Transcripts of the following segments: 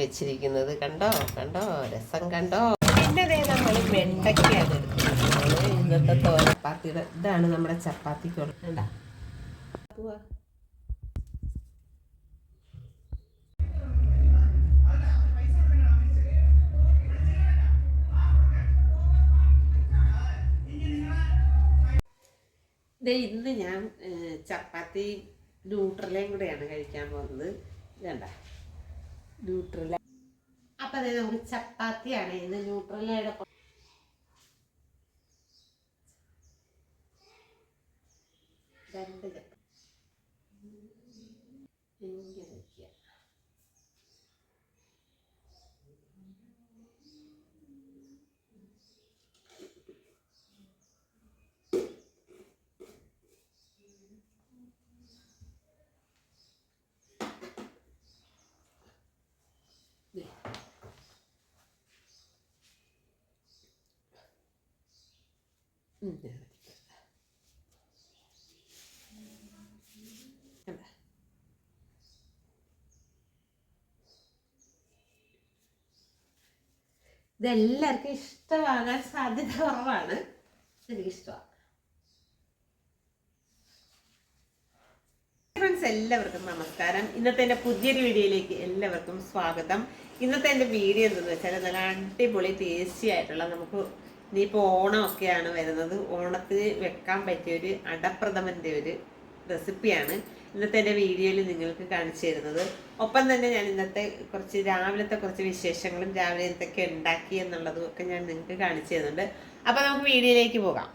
വെച്ചിരിക്കുന്നത് കണ്ടോ? കണ്ടോ? രസം കണ്ടോ? പിന്നെ നമ്മൾ വെണ്ടയ്ക്കാണ് എടുക്കുന്നത് ഇന്നത്തെ തോരപ്പാത്തിയുടെ ഇതാണ് നമ്മുടെ ചപ്പാത്തിക്കുള്ള. കണ്ടാ? ഇന്ന് ഞാൻ ചപ്പാത്തി ന്യൂട്രലയും കൂടെയാണ് കഴിക്കാൻ പോകുന്നത്. വേണ്ട ന്യൂട്രല അപ്പൊ അതെ നമുക്ക് ചപ്പാത്തിയാണ് ഇന്ന് ന്യൂട്രലയുടെ ഇതെല്ലാവർക്കും ഇഷ്ടമാകാൻ സാധ്യത കുറവാണ്. എനിക്ക് ഇഷ്ടമാണ്. ഫ്രണ്ട്സ് എല്ലാവർക്കും നമസ്കാരം. ഇന്നത്തെ എന്റെ പുതിയൊരു വീഡിയോയിലേക്ക് എല്ലാവർക്കും സ്വാഗതം. ഇന്നത്തെ എന്റെ വീഡിയോ എന്തെന്ന് വെച്ചാൽ നല്ല അടിപൊളി ടേസ്റ്റി ആയിട്ടുള്ള നമുക്ക് ഇനിയിപ്പോൾ ഓണമൊക്കെയാണ് വരുന്നത്. ഓണത്തിന് വെക്കാൻ പറ്റിയ ഒരു അടപ്രഥമന്റെ ഒരു റെസിപ്പിയാണ് ഇന്നത്തെ എന്റെ വീഡിയോയിൽ നിങ്ങൾക്ക് കാണിച്ചു തരുന്നത്. ഒപ്പം തന്നെ ഞാൻ ഇന്നത്തെ കുറച്ച് രാവിലത്തെ കുറച്ച് വിശേഷങ്ങളും രാവിലെ എന്തൊക്കെ ഉണ്ടാക്കി എന്നുള്ളതും ഒക്കെ ഞാൻ നിങ്ങൾക്ക് കാണിച്ചു തരുന്നുണ്ട്. അപ്പോൾ നമുക്ക് വീഡിയോയിലേക്ക് പോകാം.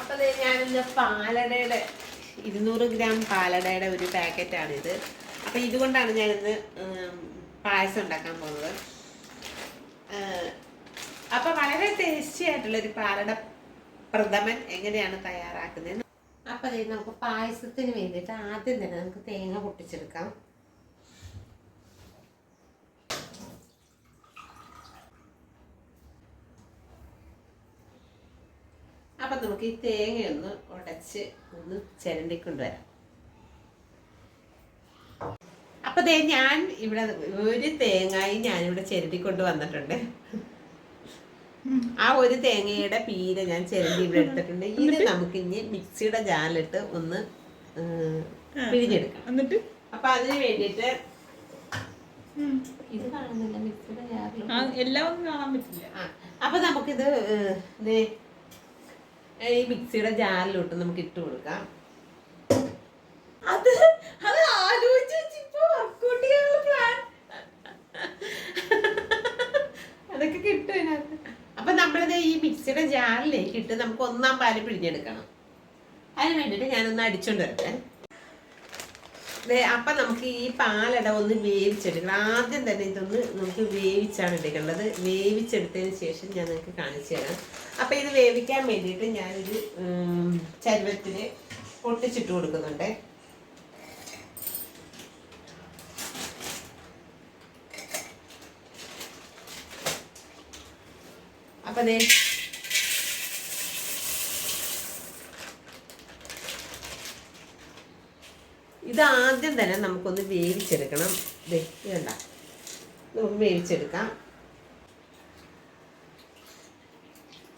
അപ്പോൾ ഞാനിന്ന് പാലടയുടെ ഇരുന്നൂറ് ഗ്രാം പാലടയുടെ ഒരു പാക്കറ്റാണിത് അപ്പോൾ ഇതുകൊണ്ടാണ് ഞാനിന്ന് പായസം ഉണ്ടാക്കാൻ പോകുന്നത്. ടേസ്റ്റി ആയിട്ടുള്ള ഒരു പാലട പ്രഥമൻ എങ്ങനെയാണ് തയ്യാറാക്കുന്നത്? അപ്പൊ ദേ നമുക്ക് പായസത്തിന് വേണ്ടിട്ട് ആദ്യം തന്നെ നമുക്ക് തേങ്ങ പൊട്ടിച്ചെടുക്കാം. അപ്പൊ നമുക്ക് ഈ തേങ്ങ ഒന്ന് ഉടച്ച് ഒന്ന് ചിരണ്ടിക്കൊണ്ടുവരാം. അപ്പൊ ദേ ഞാൻ ഇവിടെ ഒരു തേങ്ങായി ഞാനിവിടെ ചിരണ്ടിക്കൊണ്ട് വന്നിട്ടുണ്ട്. ആ ഒരു തേങ്ങയുടെ പീര ഞാൻ ചിരണ്ടി ഇവിടെ എടുത്തിട്ടുണ്ട്. ഇത് നമുക്ക് ഇനി മിക്സിയുടെ ജാലിട്ട് ഒന്ന് പിഴിഞ്ഞെടുക്കാം. എന്നിട്ട്? അപ്പൊ അതിന് വേണ്ടിയിട്ട് ഇത് കാണുന്നില്ല മിക്സിയുടെ ജാറിൽ എല്ലാം ഒന്നും കാണാൻ പറ്റില്ല. അപ്പൊ നമുക്കിത് ഈ മിക്സിയുടെ ജാറിലോട്ട് നമുക്ക് ഇട്ട് കൊടുക്കാം. നമ്മളിത് ഈ മിക്സിയുടെ ജാറിലേക്ക് ഇട്ട് നമുക്ക് ഒന്നാം പാൽ പിഴിഞ്ഞെടുക്കണം. അതിന് വേണ്ടിയിട്ട് ഞാനൊന്ന് അടിച്ചോണ്ട് വരട്ടെ. അപ്പം നമുക്ക് ഈ പാലട ഒന്ന് വേവിച്ചെടുക്കണം. ആദ്യം തന്നെ ഇതൊന്ന് നമുക്ക് വേവിച്ചാണ് എടുക്കേണ്ടത്. വേവിച്ചെടുത്തതിന് ശേഷം ഞാൻ നിങ്ങൾക്ക് കാണിച്ചു തരാം. അപ്പം ഇത് വേവിക്കാൻ വേണ്ടിയിട്ട് ഞാനൊരു ചരുവത്തിന് പൊട്ടിച്ചിട്ട് കൊടുക്കുന്നുണ്ട്. അപ്പൊ ദേ. ഇത് ആദ്യം തന്നെ നമുക്കൊന്ന് വേവിച്ചെടുക്കണം. ദേ ഇതണ്ട നമുക്ക് വേവിച്ചെടുക്കാം.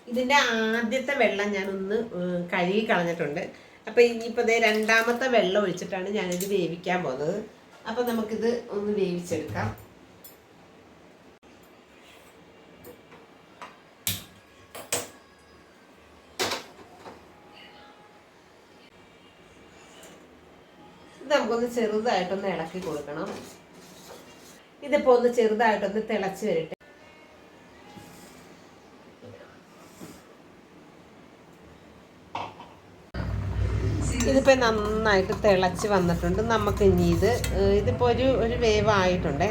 ഇതിന്റെ ആദ്യത്തെ വെള്ളം ഞാനൊന്ന് കഴുകി കളഞ്ഞിട്ടുണ്ട്. അപ്പൊ ഇനിയിപ്പോ ദേ രണ്ടാമത്തെ വെള്ളം ഒഴിച്ചിട്ടാണ് ഞാനിത് വേവിക്കാൻ പോകുന്നത്. അപ്പൊ നമുക്കിത് ഒന്ന് വേവിച്ചെടുക്കാം. ഇത് നമുക്കൊന്ന് ചെറുതായിട്ടൊന്ന് ഇളക്കി കൊടുക്കണം. ഇതിപ്പോ ഒന്ന് ചെറുതായിട്ടൊന്ന് തിളച്ച് വരട്ടെ. ഇതിപ്പോ നന്നായിട്ട് തിളച്ച് വന്നിട്ടുണ്ട്. നമുക്ക് ഇനി ഇത് ഇതിപ്പോ ഒരു ഒരു വേവ് വേവായിട്ടുണ്ട്.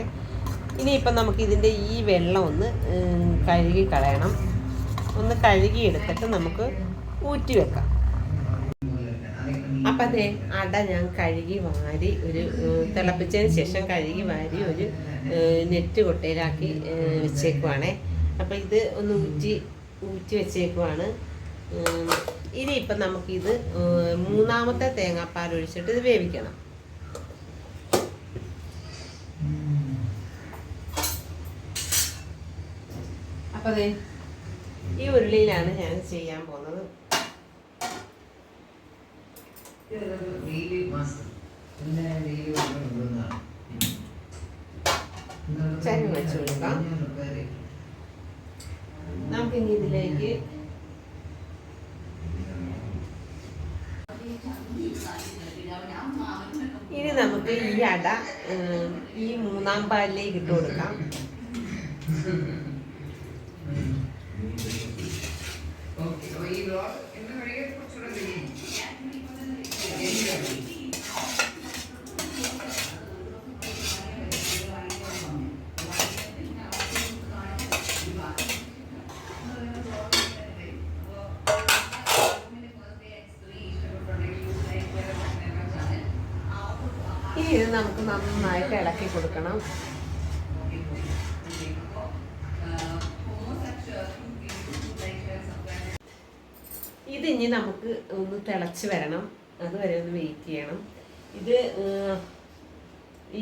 ഇനിയിപ്പം നമുക്ക് ഇതിന്റെ ഈ വെള്ളം ഒന്ന് കഴുകി കളയണം. ഒന്ന് കഴുകിയെടുത്തിട്ട് നമുക്ക് ഊറ്റി വെക്കാം. അപ്പം അതെ അട ഞാൻ കഴുകി വാരി ഒരു തിളപ്പിച്ചതിന് ശേഷം കഴുകി വാരി ഒരു നെറ്റ് കൊട്ടയിലാക്കി വെച്ചേക്കുവാണേ. അപ്പം ഇത് ഒന്ന് ഊറ്റി ഊറ്റി വെച്ചേക്കുവാണ്. ഇനി ഇപ്പം നമുക്കിത് മൂന്നാമത്തെ തേങ്ങാപ്പാൽ ഒഴിച്ചിട്ട് ഇത് വേവിക്കണം. അപ്പം അതെ ഈ ഉരുളിയിലാണ് ഞാൻ ചെയ്യാൻ പോകുന്നത്. നമുക്കിനി ഇതിലേക്ക് ഇനി നമുക്ക് ഈ അട ഈ മൂന്നാം പാലിലേക്ക് ഇട്ട് കൊടുക്കാം. ഇനി നമുക്ക് നന്നായിട്ട് ഇളക്കി കൊടുക്കണം. ഇത് ഇനി നമുക്ക് ഒന്ന് തിളച്ച് വരണം. അതുവരെ ഒന്ന് വെയിറ്റ് ചെയ്യണം. ഇത്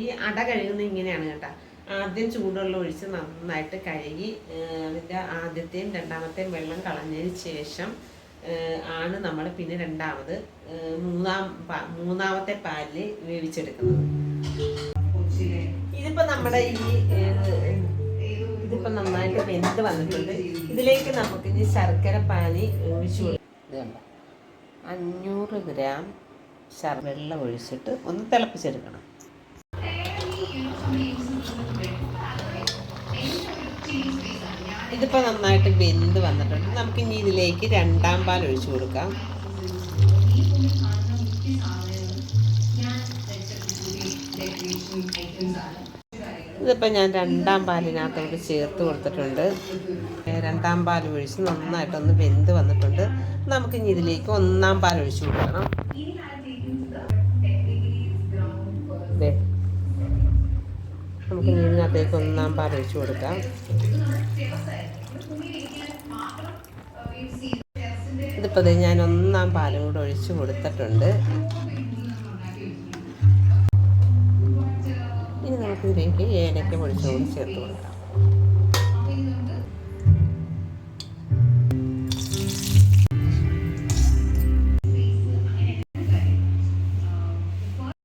ഈ അട കഴുകുന്നത് ഇങ്ങനെയാണ് കേട്ടോ. ആദ്യം ചൂടുവെള്ളം ഒഴിച്ച് നന്നായിട്ട് കഴുകി അതിന്റെ ആദ്യത്തെയും രണ്ടാമത്തെയും വെള്ളം കളഞ്ഞതിന് ശേഷം ആണ് നമ്മൾ പിന്നെ രണ്ടാമത് മൂന്നാം മൂന്നാമത്തെ പാലിൽ വേവിച്ചെടുക്കുന്നത്. ഇതിപ്പോ നമ്മുടെ ഈ ഇതിപ്പോ നന്നായിട്ട് വെന്ത് വന്നിട്ടുണ്ട്. ഇതിലേക്ക് നമുക്ക് ഇനി ശർക്കര പാനി ഒഴിച്ചു കൊടുക്കാം. അഞ്ഞൂറ് ഗ്രാം ശർ വെള്ളം ഒഴിച്ചിട്ട് ഒന്ന് തിളപ്പിച്ചെടുക്കണം. ഇതിപ്പോൾ നന്നായിട്ട് വെന്ത് വന്നിട്ടുണ്ട്. നമുക്ക് ഇനി ഇതിലേക്ക് രണ്ടാം പാൽ ഒഴിച്ചു കൊടുക്കാം. ഇതിപ്പോൾ ഞാൻ രണ്ടാം പാലിനകത്തോട്ട് ചേർത്ത് കൊടുത്തിട്ടുണ്ട്. രണ്ടാം പാൽ ഒഴിച്ച് നന്നായിട്ടൊന്ന് വെന്ത് വന്നിട്ടുണ്ട്. നമുക്ക് ഇനി ഇതിലേക്ക് ഒന്നാം പാൽ ഒഴിച്ചു കൊടുക്കണം. നമുക്ക് നാം പറയിച്ചു കൊടുക്കാം. ഇതിപ്പോൾ ഞാൻ ഒന്നാം പാലും കൂടെ ഒഴിച്ചു കൊടുത്തിട്ടുണ്ട്. ഇനി നമുക്ക് ഇതിലേക്ക് ഏലക്ക പൊടിച്ചും കൂടി ചേർത്ത് കൊടുക്കാം.